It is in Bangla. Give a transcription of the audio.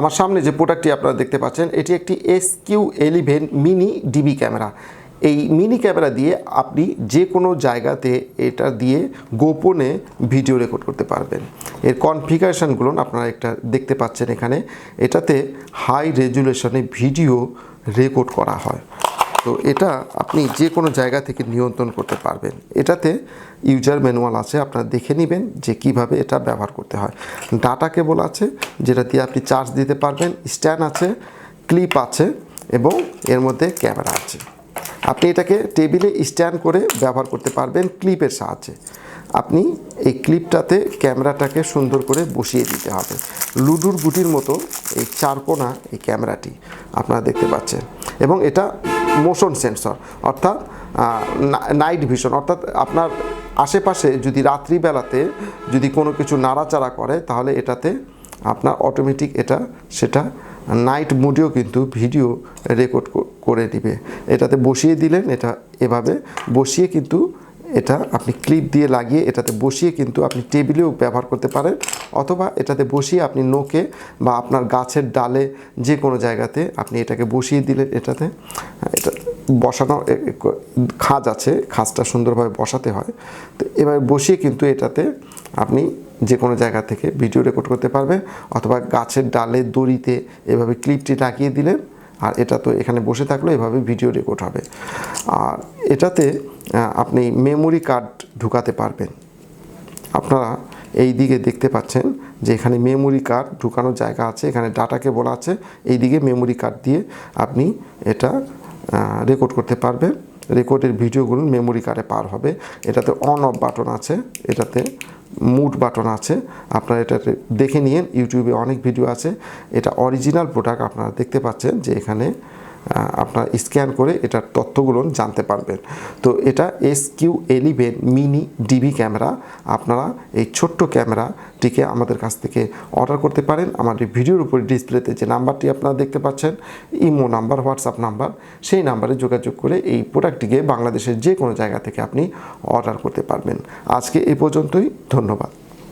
আমার সামনে যে প্রোডাক্টটি আপনারা দেখতে পাচ্ছেন, এটি একটি S Q eleven mini DB camera এই মিনি ক্যামেরা দিয়ে আপনি যে কোনো জায়গাতে এটা দিয়ে গোপনে ভিডিও রেকর্ড করতে পারবেন। এর কনফিগারেশানগুলো আপনারা একটা দেখতে পাচ্ছেন এখানে। এটাতে হাই রেজুলেশনে ভিডিও রেকর্ড করা হয়। তো এটা আপনি যে কোনো জায়গা থেকে নিয়ন্ত্রণ করতে পারবেন। এটাতে ইউজার ম্যানুয়াল আছে, আপনারা দেখে নেবেন যে কীভাবে এটা ব্যবহার করতে হয়। ডাটা কেবল আছে, যেটা দিয়ে আপনি চার্জ দিতে পারবেন, স্ট্যান্ড আছে, ক্লিপ আছে এবং এর মধ্যে ক্যামেরা আছে। আপনি এটাকে টেবিলে স্ট্যান্ড করে ব্যবহার করতে পারবেন ক্লিপের সাহায্যে। আপনি এই ক্লিপটাতে ক্যামেরাটাকে সুন্দর করে বসিয়ে দিতে হবে। লুডুর গুটির মতো এই চারকোনা এই ক্যামেরাটি আপনারা দেখতে পাচ্ছেন। এবং এটা মোশন সেন্সর, অর্থাৎ নাইট ভিশন, অর্থাৎ আপনার আশেপাশে যদি রাত্রিবেলাতে যদি কোনো কিছু নাড়াচাড়া করে, তাহলে এটাতে আপনার অটোমেটিক এটা, সেটা নাইট মোডেও কিন্তু ভিডিও রেকর্ড করে দিবে। এটাতে বসিয়ে দিলেন, এটা এভাবে বসিয়ে কিন্তু এটা আপনি ক্লিপ দিয়ে লাগিয়ে এটাতে বসিয়ে কিন্তু আপনি টেবিলেও ব্যবহার করতে পারেন, অথবা এটাতে বসিয়ে আপনি নোকে বা আপনার গাছের ডালে যে কোনো জায়গাতে আপনি এটাকে বসিয়ে দিলেন এটাতে। এটা বসানো খাঁজ আছে, খাঁজটা সুন্দরভাবে বসাতে হয়। তো এভাবে বসিয়ে কিন্তু এটাতে আপনি যে কোনো জায়গা থেকে ভিডিও রেকর্ড করতে পারবেন, অথবা গাছের ডালে দড়িতে এভাবে ক্লিপটি লাগিয়ে দিলেন। আর এটা তো এখানে বসে থাকলে এভাবে ভিডিও রেকর্ড হবে। আর এটাতে আপনি মেমোরি কার্ড ঢুকাতে পারবেন। আপনারা এই দিকে দেখতে পাচ্ছেন যে এখানে মেমোরি কার্ড ঢুকানোর জায়গা আছে, এখানে ডাটাকে বলা আছে। এই দিকে মেমোরি কার্ড দিয়ে আপনি এটা রেকর্ড করতে পারবেন। রেকর্ডের ভিডিওগুলো মেমোরি কার্ডে পার হবে। এটাতে অন অফ বাটন আছে, এটাতে মুড বাটন আছে। আপনারা এটাতে দেখে নিন ইউটিউবে অনেক ভিডিও আছে। এটা অরিজিনাল প্রোডাক্ট আপনারা দেখতে পাচ্ছেন যে এখানে আপনার স্ক্যান করে এটার তথ্যগুলো জানতে পারবেন। তো এটা S Q eleven mini DB camera. আপনারা এই ছোট্ট ক্যামেরাটিকে আমাদের কাছ থেকে অর্ডার করতে পারেন। আমাদের ভিডিওর উপরে ডিসপ্লেতে যে নাম্বারটি আপনারা দেখতে পাচ্ছেন, ইমো নাম্বার, হোয়াটসঅ্যাপ নাম্বার, সেই নাম্বারে যোগাযোগ করে এই প্রোডাক্টটিকে বাংলাদেশের যে কোনো জায়গা থেকে আপনি অর্ডার করতে পারবেন। আজকে এই পর্যন্তই, ধন্যবাদ।